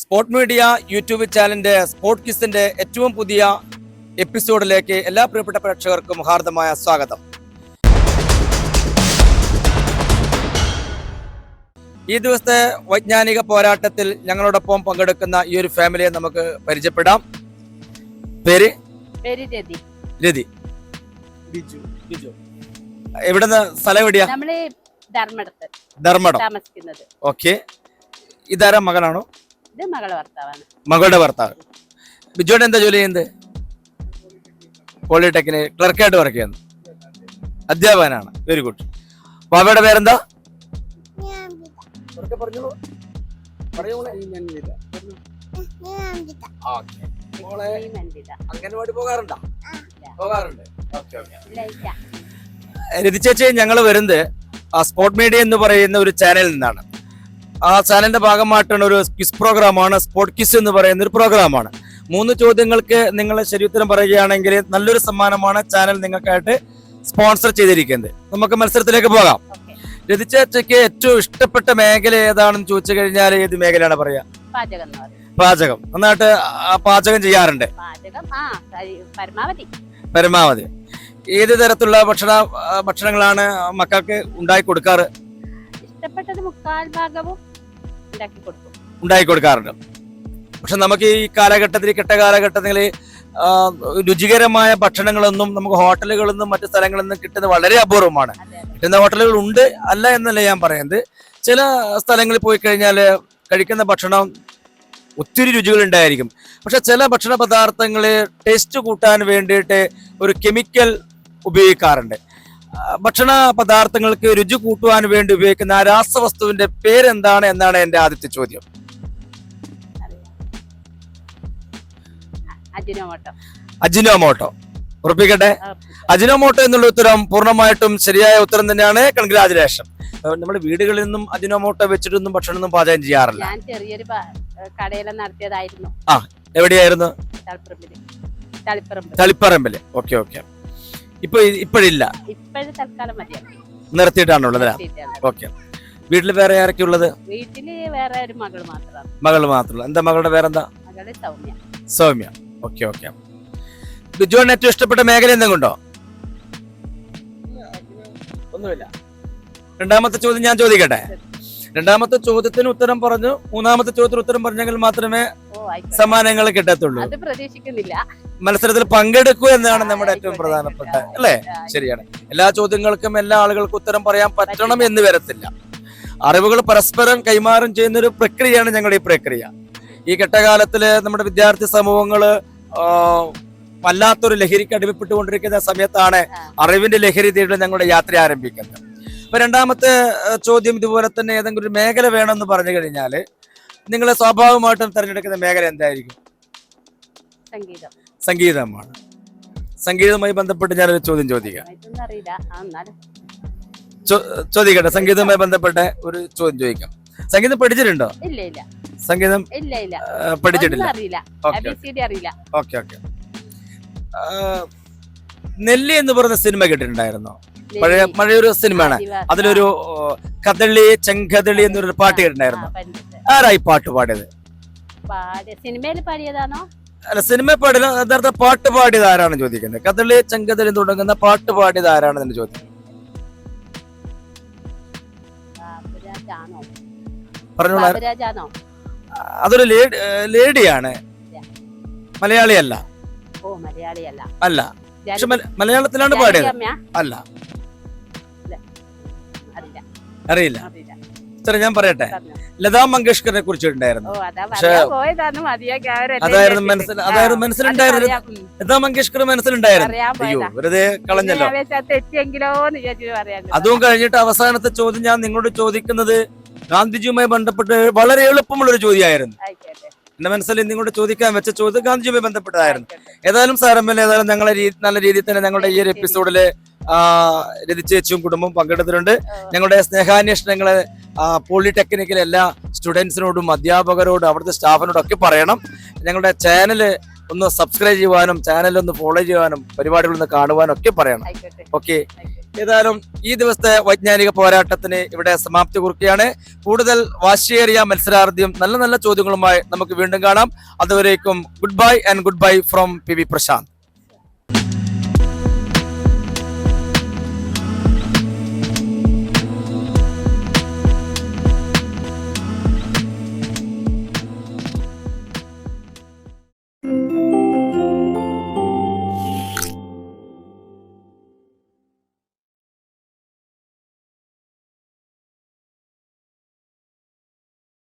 Sport media YouTube ചാനലിന്റെ sport കിസിന്റെ ഏറ്റവും പുതിയ എപ്പിസോഡിലേക്ക് എല്ലാ പ്രിയപ്പെട്ട പ്രേക്ഷകർക്കും ഹാർദമായ സ്വാഗതം. ഈ ദിവസത്തെ വൈജ്ഞാനിക പോരാട്ടത്തിൽ ഞങ്ങളോടൊപ്പം പങ്കെടുക്കുന്ന ഈ ഒരു ഫാമിലിയെ നമുക്ക് പരിചയപ്പെടാം. പേര്? പേര് രതി. എവിടുന്ന്? സ്ഥലം എവിടെയാ? നമ്മൾ ധർമ്മടത്ത് ധർമ്മടം. താമസിക്കുന്നത്. ഓക്കെ. ഇതാരാ മകനാണോ ഇത് മകളുടെ ഭർത്താവാണ്. മകളുടെ ഭർത്താവ്. ബിജോയുടെ എന്താ ജോലി ചെയ്യുന്നത്? പോളിടെക്നിക് ക്ലർക്കായിട്ട് വർക്ക് ചെയ്യുന്നു. അധ്യാപകനാണ്. വെരി ഗുഡ് ബാബയുടെ പേരെന്താ. അംഗൻവാടി പോകാറുണ്ടോ. രതി ചേച്ചി ഞങ്ങൾ വരുന്നത് സ്പോർട് സ്പോർട്ട് മീഡിയ എന്ന് പറയുന്ന ഒരു ചാനലിൽ നിന്നാണ്. ആ ചാനലിന്റെ ഭാഗമായിട്ടുള്ള ഒരു ക്വിസ് പ്രോഗ്രാമാണ് സ്പോർട് ക്വിസ് എന്ന് പറയുന്ന ഒരു പ്രോഗ്രാമാണ്. മൂന്ന് ചോദ്യങ്ങൾക്ക് നിങ്ങൾ ശരിയുത്തരം പറയുകയാണെങ്കിൽ നല്ലൊരു സമ്മാനമാണ് ചാനൽ നിങ്ങൾക്കായിട്ട് സ്പോൺസർ ചെയ്തിരിക്കുന്നത്. നമുക്ക് മത്സരത്തിലേക്ക് പോകാം. രതിച്ചേച്ചയ്ക്ക് ഏറ്റവും ഇഷ്ടപ്പെട്ട മേഖല ഏതാണെന്ന് ചോദിച്ചു കഴിഞ്ഞാൽ ഏത് മേഖലയാണ് പറയാ? പാചകം നന്നായിട്ട് പാചകം ചെയ്യാറുണ്ട്. പരമാവധി. ഏത് തരത്തിലുള്ള ഭക്ഷണ ഭക്ഷണങ്ങളാണ് മക്കൾക്ക് ഉണ്ടാക്കി കൊടുക്കാറ്? ഇഷ്ടപ്പെട്ടത് മുക്കാൽ ഭാഗവും ഉണ്ടാക്കി കൊടുക്കും. ഉണ്ടാക്കി കൊടുക്കാറുണ്ട്. പക്ഷെ നമുക്ക് ഈ കാലഘട്ടത്തിൽ കെട്ട കാലഘട്ടത്തിൽ രുചികരമായ ഭക്ഷണങ്ങളൊന്നും നമുക്ക് ഹോട്ടലുകളിൽ നിന്നും മറ്റു സ്ഥലങ്ങളിൽ നിന്നും കിട്ടുന്നത് വളരെ അപൂർവമാണ്. കിട്ടുന്ന ഹോട്ടലുകൾ ഉണ്ട് അല്ല എന്നല്ല ഞാൻ പറയുന്നത്. ചില സ്ഥലങ്ങളിൽ പോയി കഴിഞ്ഞാൽ കഴിക്കുന്ന ഭക്ഷണം ഒത്തിരി രുചികൾ ഉണ്ടായിരിക്കും. പക്ഷെ ചില ഭക്ഷണ പദാർത്ഥങ്ങൾ ടേസ്റ്റ് കൂട്ടാൻ വേണ്ടിയിട്ട് ഒരു കെമിക്കൽ ഉപയോഗിക്കാറുണ്ട്. ഭക്ഷണ പദാർത്ഥങ്ങൾക്ക് രുചി കൂട്ടുവാൻ വേണ്ടി ഉപയോഗിക്കുന്ന ആ രാസവസ്തുവിന്റെ പേരെന്താണ് എന്നാണ് എന്റെ ആദ്യത്തെ ചോദ്യം. അജിനോമോട്ടോ. ഉറപ്പിക്കട്ടെ? അജിനോമോട്ടോ എന്നുള്ള ഉത്തരം പൂർണമായിട്ടും ശരിയായ ഉത്തരം തന്നെയാണ് കൺഗ്രാജുലേഷൻ. നമ്മുടെ വീടുകളിൽ നിന്നും അജിനോമോട്ടോ വെച്ചിട്ടൊന്നും ഭക്ഷണമൊന്നും പാചകം ചെയ്യാറില്ല. ഞാൻ ചെറിയൊരു നടത്തിയതായിരുന്നു. എവിടെയായിരുന്നു? തളിപ്പറമ്പിൽ. തളിപ്പറമ്പ്. തളിപ്പറമ്പിൽ. Okay okay. ഇപ്പൊ ഇപ്പോഴില്ല. ഇപ്പോഴും തൽക്കാലം മതിയാണ് നിർത്തിയിട്ടാണുള്ളത്. ഓക്കെ. വീട്ടിൽ വേറെ ആരൊക്കെ ഉള്ളത്? വീട്ടിൽ വേറെ ഒരു മകൾ മാത്രമാണ്. മകൾ മാത്രമല്ല എന്താ മകളുടെ പേരെന്താ? മകൾ സൗമ്യ. സൗമ്യ. Okay okay. ബിജുവിന് ഏറ്റവും ഇഷ്ടപ്പെട്ട മേഖല എന്തെങ്കിലും ഉണ്ടോ ഒന്നുമില്ല. രണ്ടാമത്തെ ചോദ്യം ഞാൻ ചോദിക്കട്ടെ? രണ്ടാമത്തെ ചോദ്യത്തിന് ഉത്തരം പറഞ്ഞു. മൂന്നാമത്തെ ചോദ്യത്തിന് ഉത്തരം പറഞ്ഞെങ്കിൽ മാത്രമേ സമ്മാനങ്ങൾ കിട്ടത്തുള്ളൂ. മത്സരത്തിൽ പങ്കെടുക്കുക എന്നാണ് നമ്മുടെ ഏറ്റവും പ്രധാനപ്പെട്ട. അല്ലേ? ശരിയാണ്. എല്ലാ ചോദ്യങ്ങൾക്കും എല്ലാ ആളുകൾക്കും ഉത്തരം പറയാൻ പറ്റണം എന്ന് വരത്തില്ല. അറിവുകൾ പരസ്പരം കൈമാറും ചെയ്യുന്ന ഒരു പ്രക്രിയയാണ് ഞങ്ങളുടെ ഈ പ്രക്രിയ. ഈ ഘട്ടകാലത്തിൽ നമ്മുടെ വിദ്യാർത്ഥി സമൂഹങ്ങൾ വല്ലാത്തൊരു ലഹരിക്ക് അടിമപ്പെട്ടുകൊണ്ടിരിക്കുന്ന സമയത്താണ് അറിവിന്റെ ലഹരി തേടി ഞങ്ങളുടെ യാത്ര ആരംഭിക്കുന്നത്. അപ്പൊ രണ്ടാമത്തെ ചോദ്യം ഇതുപോലെ തന്നെ ഏതെങ്കിലും ഒരു മേഖല വേണമെന്ന് പറഞ്ഞു കഴിഞ്ഞാൽ നിങ്ങൾ സ്വാഭാവികമായിട്ടും തിരഞ്ഞെടുക്കുന്ന മേഖല എന്തായിരിക്കും? സംഗീതം. സംഗീതമാണ്. സംഗീതവുമായി ബന്ധപ്പെട്ട് ഞാനൊരു ചോദ്യം ചോദിക്കാം. ചോദിക്കട്ടെ. സംഗീതവുമായി ബന്ധപ്പെട്ട ഒരു ചോദ്യം ചോദിക്കാം. സംഗീതം പഠിച്ചിട്ടുണ്ടോ? ഇല്ല ഇല്ല. സംഗീതം ഇല്ല ഇല്ല. പഠിച്ചിട്ടില്ല. അറിയില്ല. Okay okay. നെല്ലി എന്ന് പറഞ്ഞ സിനിമ കേട്ടിട്ടുണ്ടായിരുന്നോ? പഴയ പഴയൊരു സിനിമയാണ്. അതിലൊരു കഥളി ചെങ്കഥളി എന്നൊരു പാട്ട് കേട്ടിട്ടുണ്ടായിരുന്നു. ആരായി പാട്ട് പാടിയത്? പാടി സിനിമയിൽ പാടിയതാണോ? അല്ല സിനിമ പാടില്ല യഥാർത്ഥ പാട്ട് പാടിയത് ആരാണ് ചോദിക്കുന്നത്? കഥളി ചെങ്കഥളി തുടങ്ങുന്ന പാട്ട് പാടിയത് ആരാണെന്ന് ചോദിക്കുന്നത്? പറഞ്ഞോളൂ. അതൊരു ലേഡി ലേഡിയാണ്. മലയാളിയല്ല. അല്ല. പക്ഷെ മല- മലയാളത്തിലാണ് പാടിയത്. അല്ല. അറിയില്ല. സാറേ ഞാൻ പറയട്ടെ. ലതാ മങ്കേഷ്കറിനെ കുറിച്ചിട്ടുണ്ടായിരുന്നു. പക്ഷേ- അതായിരുന്നു മനസ്സിൽ അതായിരുന്നു അത് മനസ്സിലുണ്ടായിരുന്നു. ലതാ മങ്കേഷ്കർ മനസ്സിലുണ്ടായിരുന്നു. അയ്യോ വെറുതെ കളഞ്ഞല്ലോ. അതും കഴിഞ്ഞിട്ട് അവസാനത്തെ ചോദ്യം ഞാൻ നിങ്ങളോട് ചോദിക്കുന്നത് ഗാന്ധിജിയുമായി ബന്ധപ്പെട്ട് വളരെ എളുപ്പമുള്ള ഒരു ചോദ്യമായിരുന്നു എന്റെ മനസ്സിൽ നിങ്ങളോട് ചോദിക്കാൻ വെച്ച ചോദ്യം ഗാന്ധിജിയുമായി ബന്ധപ്പെട്ടതായിരുന്നു. ഏതായാലും സാറമ്മൽ ഏതായാലും ഞങ്ങളെ നല്ല രീതിയിൽ തന്നെ ഞങ്ങളുടെ ഈ ഒരു എപ്പിസോഡിൽ രതിച്ചേച്ചും കുടുംബം പങ്കെടുത്തിട്ടുണ്ട്. ഞങ്ങളുടെ സ്നേഹാന്വേഷണങ്ങളെ പോളിടെക്നിക്കിലെ എല്ലാ സ്റ്റുഡൻസിനോടും അധ്യാപകരോടും അവിടുത്തെ സ്റ്റാഫിനോടും ഒക്കെ പറയണം. ഞങ്ങളുടെ ചാനൽ ഒന്ന് സബ്സ്ക്രൈബ് ചെയ്യുവാനും ചാനൽ ഒന്ന് ഫോളോ ചെയ്യുവാനും പരിപാടികൾ ഒന്ന് കാണുവാനും ഒക്കെ പറയണം. ഓക്കെ ഏതായാലും ഈ ദിവസത്തെ വൈജ്ഞാനിക പോരാട്ടത്തിന് ഇവിടെ സമാപ്തി കുറിക്കുകയാണ്. കൂടുതൽ വാശിയേറിയ മത്സരാർത്ഥിയും നല്ല നല്ല ചോദ്യങ്ങളുമായി നമുക്ക് വീണ്ടും കാണാം. അതുവരേക്കും good bye and good bye from P V Prashanth